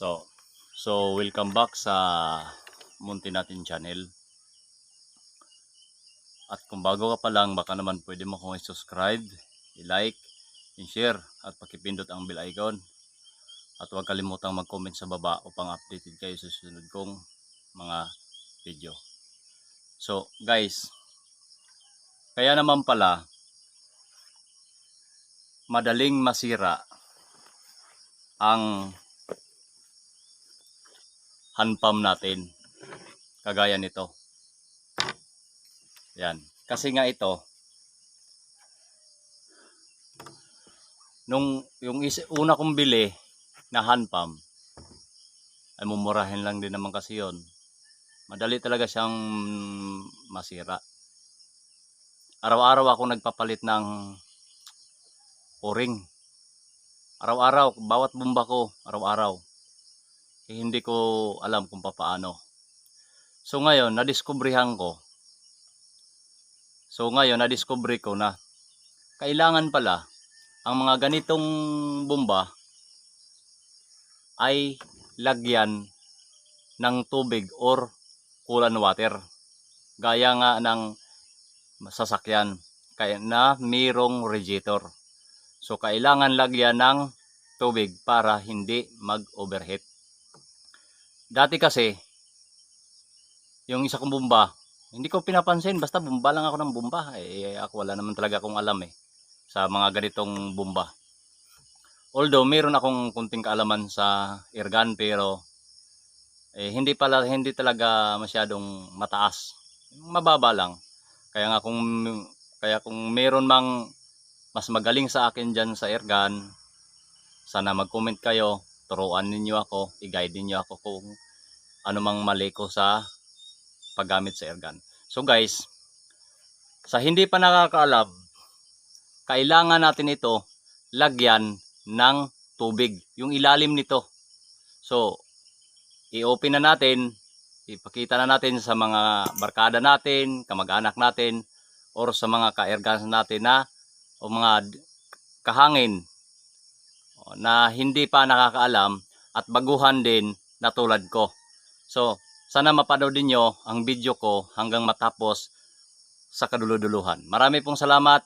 So, so welcome back sa Munti Natin channel. At kung bago ka pa lang, baka naman pwede mo kong i-subscribe, i-like, i-share, at pakipindot ang bell icon. At huwag kalimutang mag-comment sa baba upang updated kayo sa susunod kong mga video. So, guys, kaya naman pala, madaling masira ang handpump natin. Kagaya nito. Yan. Kasi nga ito nung yung is, una kong bili na handpump ay mumurahin lang din naman kasi yon madali talaga siyang masira. Araw-araw ako nagpapalit ng o-ring. Araw-araw bawat bomba ko araw-araw eh, hindi ko alam kung papaano. So ngayon, nadiskubrihan ko. So ngayon, nadiskubre ko na kailangan pala ang mga ganitong bomba ay lagyan ng tubig or coolant water. Gaya nga ng sasakyan kaya na mayroong radiator. So kailangan lagyan ng tubig para hindi mag-overheat. Dati kasi, yung isa kong bomba, hindi ko pinapansin, basta bomba lang ako ng bomba. Eh, ako wala naman talaga akong alam eh, sa mga ganitong bomba. Although, meron akong kunting kaalaman sa airgun, pero eh, hindi pala, hindi talaga masyadong mataas. Mababa lang. Kaya nga kung, kaya kung meron mang mas magaling sa akin dyan sa airgun, sana mag-comment kayo turuan ninyo ako, i-guide ninyo ako kung ano mang mali ko sa paggamit sa airgun. So guys, sa hindi pa nakakaalam, kailangan natin ito lagyan ng tubig, yung ilalim nito. So, i-open na natin, ipakita na natin sa mga barkada natin, kamag-anak natin, or sa mga ka-airguns natin na o mga kahangin na hindi pa nakakaalam at baguhan din na tulad ko. So, sana mapanood nyo ang video ko hanggang matapos sa kaduluduluhan. Marami pong salamat.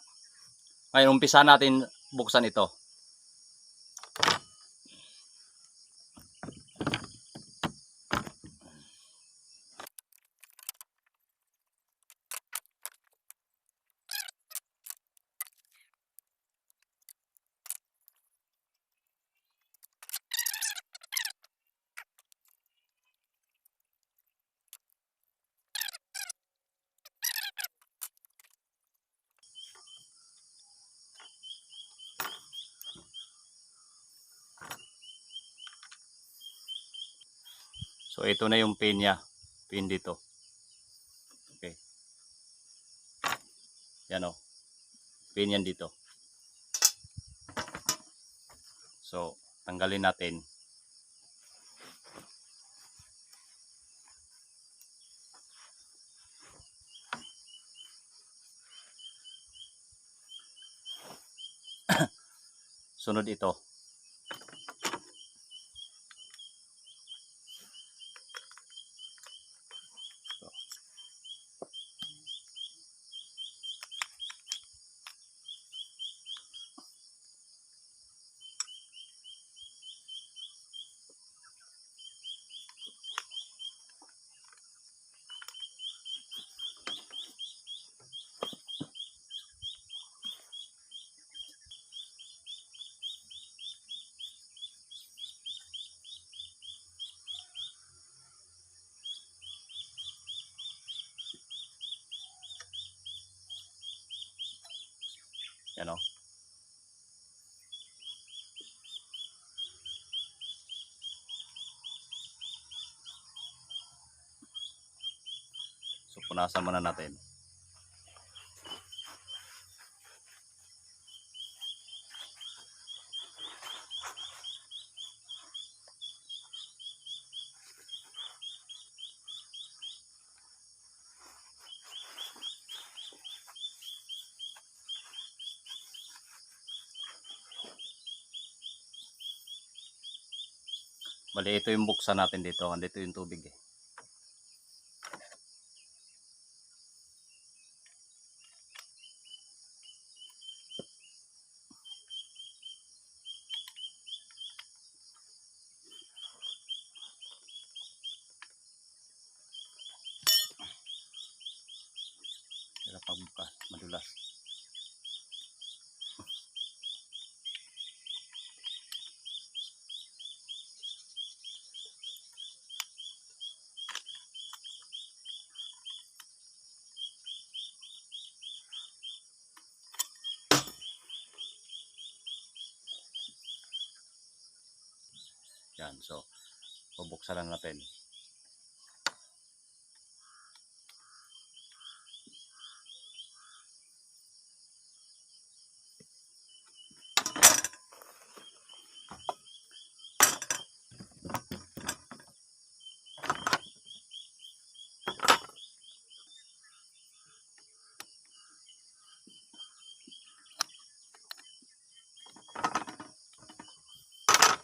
Ngayon, umpisa natin buksan ito. Ito na yung pin niya. Pin dito. Okay. Yan o. Pin yan dito. So, tanggalin natin. Sunod ito. punasan muna natin. Bali ito yung buksan natin dito, andito yung tubig eh. Yan. So, bubuksan lang natin.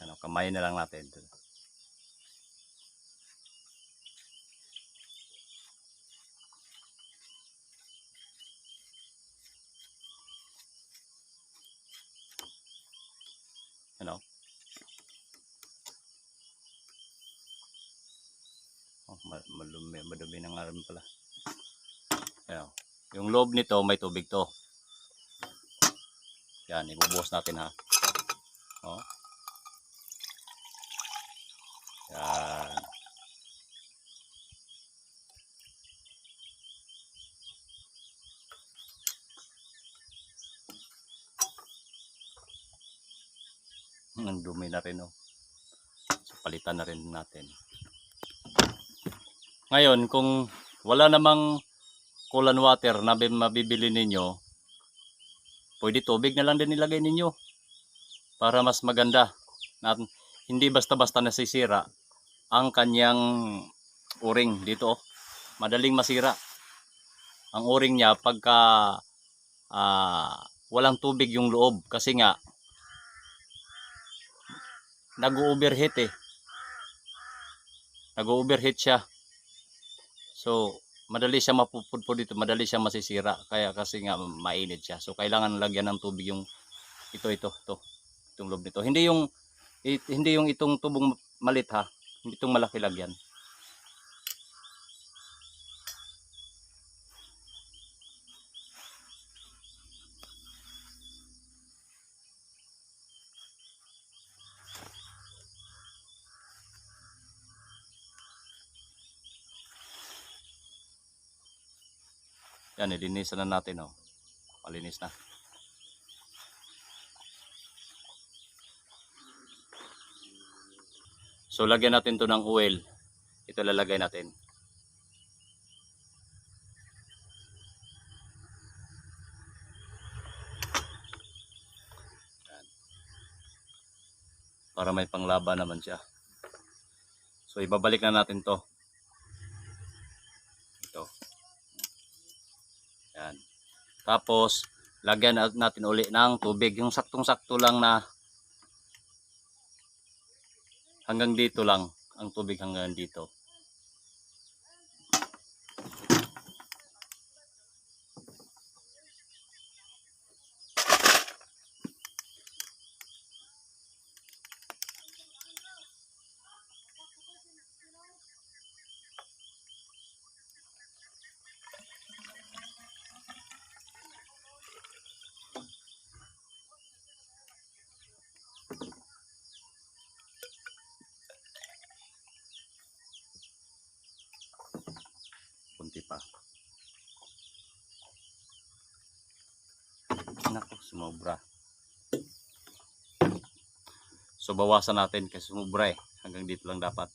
Ano, kamay na lang natin. Ano? Oh, ma- malumi, madumi ng alam pala. Ayan. Yung loob nito may tubig to. Yan, ibubuhos natin ha. Oh. Ang dumi na rin oh. So, palitan na rin natin. Ngayon, kung wala namang coolant water na bi- mabibili ninyo, pwede tubig na lang din nilagay ninyo para mas maganda. Na hindi basta-basta nasisira ang kanyang uring dito. oh. Madaling masira. Ang uring niya pagka ah, walang tubig yung loob kasi nga nag-overheat eh. Nag-overheat siya. So, madali siya mapupudpud dito, madali siya masisira kaya kasi nga mainit siya. So, kailangan lagyan ng tubig yung ito ito to. Itong loob nito. Hindi yung it- hindi yung itong tubong malit ha. Itong malaki lagyan. Yan, ilinisan na natin oh. Malinis na. So lagyan natin to ng oil. Ito lalagay natin. Para may panglaban naman siya. So ibabalik na natin to. Ito. Yan. Tapos lagyan na- natin uli ng tubig. Yung saktong-sakto lang na hanggang dito lang ang tubig hanggang dito. Pa. Naku, sumobra. So bawasan natin kasi sumobra eh. Hanggang dito lang dapat.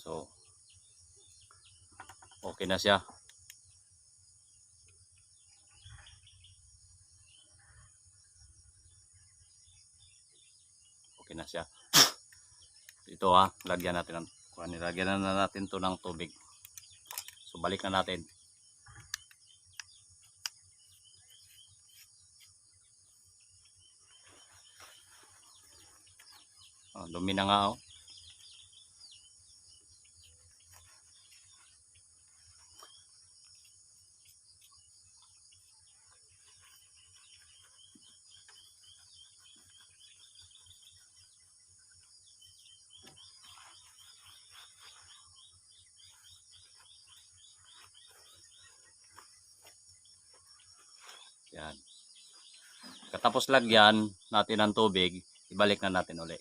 So okay na siya. Okay na siya ito ha. Lagyan natin ng kuhanin lagyan na natin to ng tubig. So balik na natin. Oh, dumi na nga oh. Katapos lagyan natin ng tubig, ibalik na natin uli.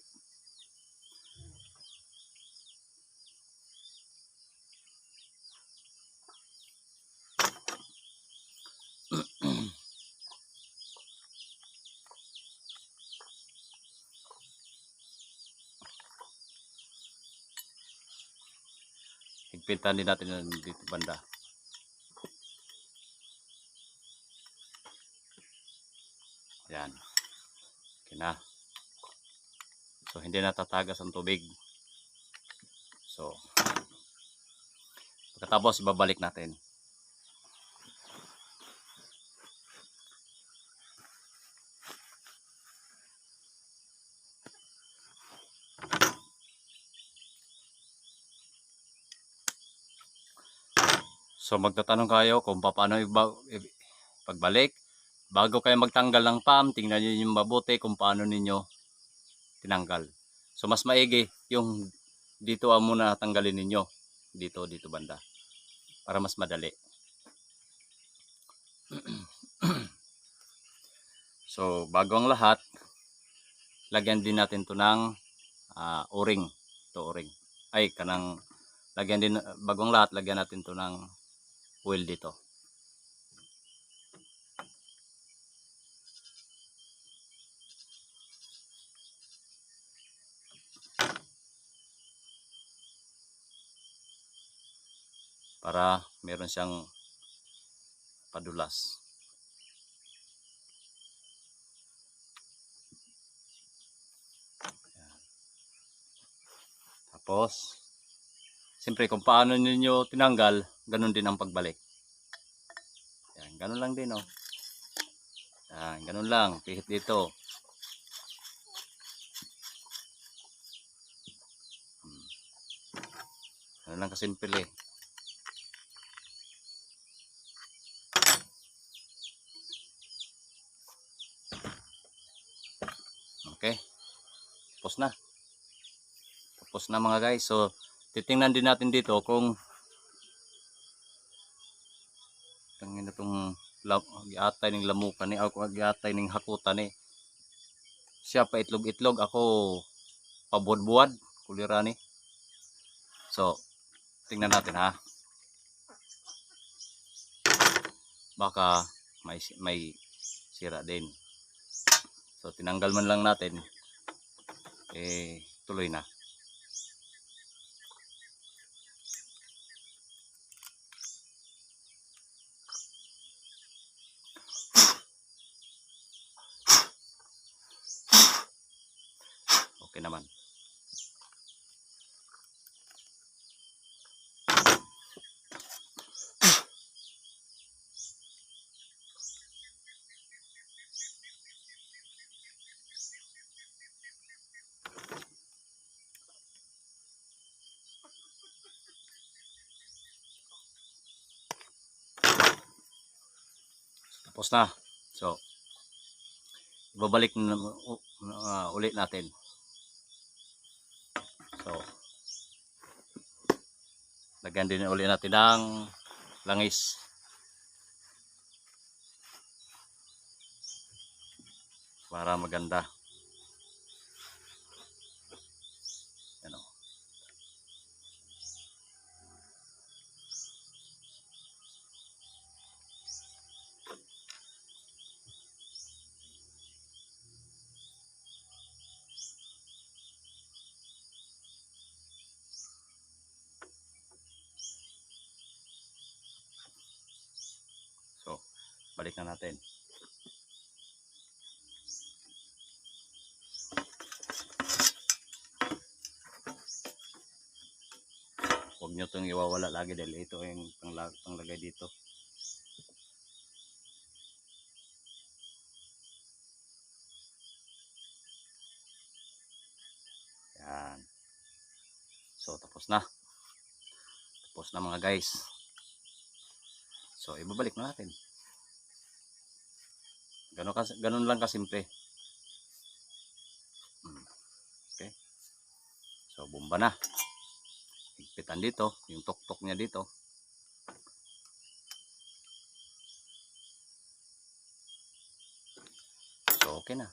Higpitan din natin dito banda. Yan. Okay na. So, hindi natatagas ang tubig. So, pagkatapos, ibabalik natin. So, magtatanong kayo kung paano pagbalik. Bago kayo magtanggal ng PAM, tingnan nyo yung mabuti kung paano ninyo tinanggal. So, mas maigi yung dito ang muna tanggalin ninyo. Dito, dito banda. Para mas madali. so, bago ang lahat, lagyan din natin to ng ah, o-ring. To o-ring. Ay, kanang, lagyan din, bagong lahat, lagyan natin to ng oil dito. Para meron siyang padulas. Yan. Tapos, siyempre kung paano ninyo tinanggal, ganun din ang pagbalik. Yan, ganun lang din oh. Yan, ganun lang, pihit dito. Hmm. Ganun lang kasimple eh. Okay. Tapos na. Tapos na mga guys. So, titingnan din natin dito kung tangin na itong giatay ng lamukan ni ako giatay ng hakutan ni. Siya pa itlog-itlog. Ako pabuad-buad kulira ni. So tingnan natin ha. Baka may may sira din. So tinanggal man lang natin eh tuloy na. Okay naman. Tapos na. So, ibabalik na uh, ulit natin. So, lagyan din ulit natin ng langis. Para maganda. Yan o. So, balik na natin. Huwag nyo itong iwawala lagi dahil ito yung pangla- panglagay dito. Yan. So, tapos na. Tapos na mga guys. So, ibabalik na natin. Ganun, kas ganun lang kasimple. Hmm. Okay. So, bomba na. Higpitan dito. Yung tuktok niya dito. So, okay na.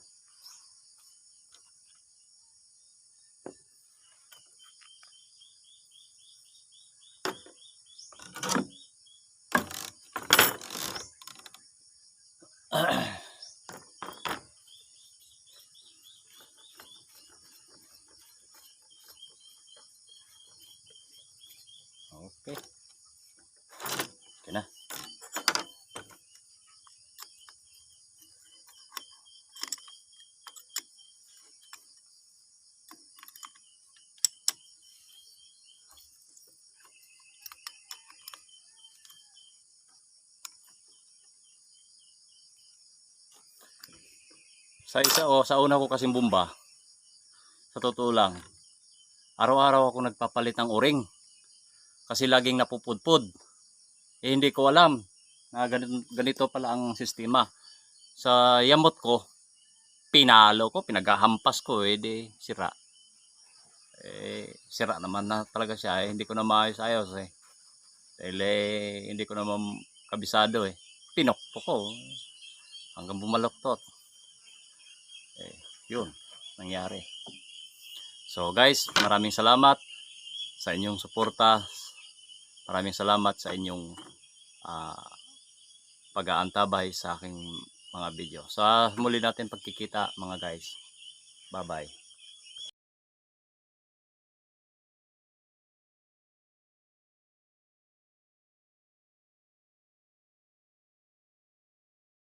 Okay. Okay na. Sa isa o sa una ko kasing bumba, sa totoo lang, araw-araw ako nagpapalit ng uring kasi laging napupudpud. Eh, hindi ko alam na ganito, ganito pala ang sistema. Sa yamot ko, pinalo ko, pinaghahampas ko, eh, di sira. Eh, sira naman na talaga siya, eh. hindi ko na maayos-ayos eh. Dahil eh, hindi ko naman kabisado eh. Pinokpo ko, hanggang bumaloktot. Eh, yun, nangyari. So guys, maraming salamat sa inyong suporta. Maraming salamat sa inyong ah, pag-aantabay sa aking mga video. Sa muli natin pagkikita mga guys. Bye-bye.